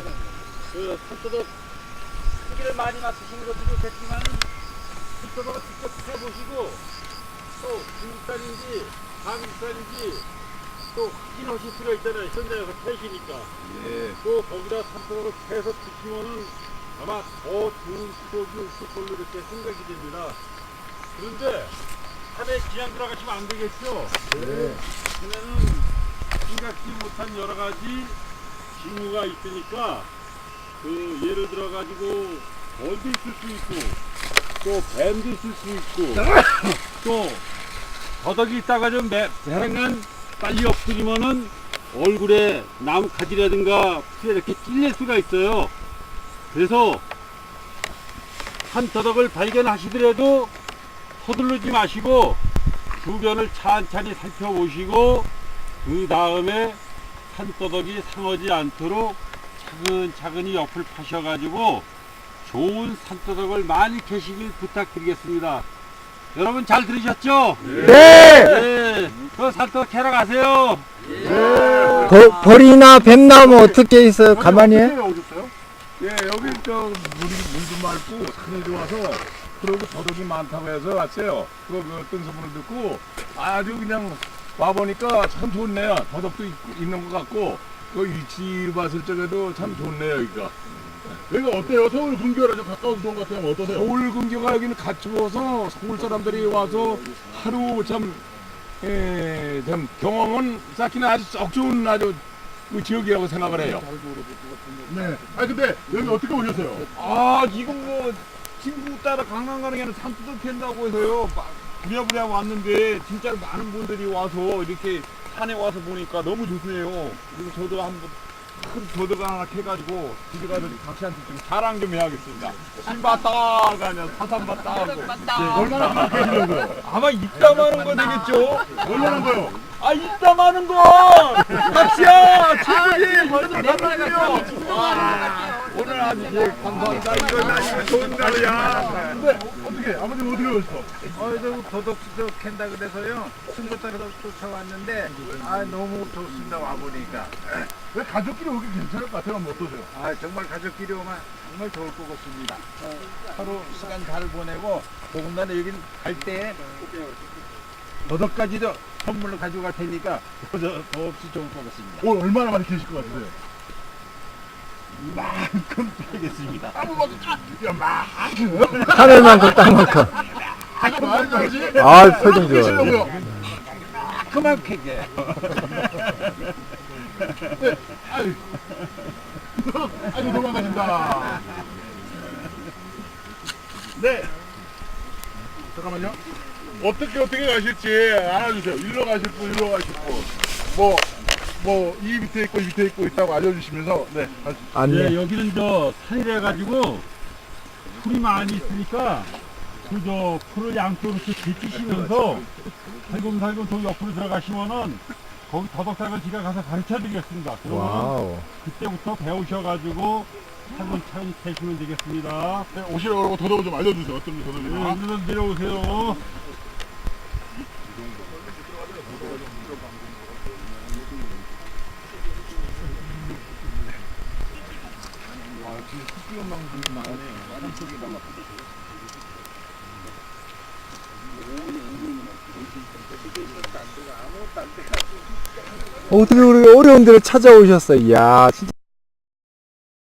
네. 그 산도덕 크기를 많이 맞추시는 것도 좋겠지만 산도덕을 직접 해보시고 또 중국산인지 한국산인지 또 확인하실 필요가 있잖아요. 현장에서 패시니까. 예. 또 거기다 산도덕을 패서 드시면은 아마 더 좋은 수kok이 있을 걸로 이렇게 생각이 됩니다. 그런데 산에 그냥 들어가시면 안 되겠죠? 네. 그는 생각지 못한 여러 가지 징후가 있으니까 그 예를 들어 가지고 벌도 있을 수 있고 또 뱀도 있을 수 있고 또 더덕이 있다가 좀 매- 배행한 빨리 엎드리면은 얼굴에 나무 가지라든가 풀에 이렇게 찔릴 수가 있어요. 그래서 한 더덕을 발견하시더라도 서두르지 마시고 주변을 찬찬히 살펴보시고 그 다음에 산더덕이 상하지 않도록 차근차근히 옆을 파셔가지고 좋은 산더덕을 많이 캐시길 부탁드리겠습니다. 여러분 잘 들으셨죠? 네. 네. 그 산더덕 캐러 가세요. 거, 벌이나 뱀나무 어떻게 있어요? 가만히 해? 오셨어요? 예, 여기 저 물이 물도 맑고 산이 좋아서 그러고 더덕이 많다고 해서 왔어요. 그거 그 어떤 소문을 듣고 아주 그냥 와 보니까 참 좋네요. 더덕도 있, 있는 것 같고 그 위치를 봤을 적에도 참 좋네요, 여기가. 여기가 어때요? 서울 근교랑 좀 가까운 동 같아요? 어떠세요? 서울 근교가 여기는 갖추어서 서울 사람들이 와서 하루 참, 예, 참 경험은 쌓기는 아주 썩 좋은 아주 그 지역이라고 생각을 해요. 네. 아 근데 여기 어떻게 오셨어요? 아 지금 뭐 친구 따라 강남 가는 게 아니라 산수도 캔다고 해서요 막 부랴부랴 왔는데 진짜로 많은 분들이 와서 이렇게 산에 와서 보니까 너무 좋네요 그리고 저도 한번 큰 더덕 하나 캐가지고 집에 가서 각시한테 좀 자랑 좀 해야겠습니다 신봤다가 아니라 사산 봤다 하고 얼마나 계시려고요? 아마 입담하는 거 되겠죠? 얼마나 거요? 아 입담하는 거! 각시야 최고지! 오늘 아주 예, 감사합니다 이거 나 이거 좋은 날이야 근데 어떻게 아버님 어떻게 오셨어? 어, 저 도덕도 캔다 그래서요. 친구 따라서 쫓아왔는데, 아, 너무 좋습니다, 와 보니까. 왜 가족끼리 오기 괜찮을 것 같아요? 뭐 어떠세요? 아, 정말 가족끼리 오면 정말 좋을 것 같습니다. 어, 서로 시간 잘 보내고, 더군다나 여긴 갈 때, 도덕까지도 선물로 가지고 갈 테니까, 더, 더 없이 좋을 것 같습니다. 오늘 얼마나 많이 계실 것 같으세요? 이만큼 되겠습니다. 야, 만큼? 하늘만큼 땅만큼. 말지. 아, 표정 좋아요. 그만 캐게. 아유. 아이고, 도망가신다. 네. 잠깐만요. 어떻게 어떻게 가실지 알아주세요. 일로 가실 분, 일로 가실 분. 뭐, 뭐, 이 밑에 있고, 이 밑에 있고 있다고 알려주시면서, 네. 가시- 예, 안내. 여기는 저 산이라 가지고 풀이 많이 있으니까 그저 풀을 양쪽으로 이렇게 데치시면서 살금살금 저 옆으로 들어가시면은 거기 더덕사를 제가 가서 가르쳐 드리겠습니다. 그러면 와우. 그때부터 배우셔가지고 차근차근히 캐시면 되겠습니다. 네, 오시라고 더더욱 좀 알려주세요. 어떤 게 더더욱이나. 네, 내려오세요. 어떻게 우리 어려운 데를 찾아오셨어. 이야, 진짜.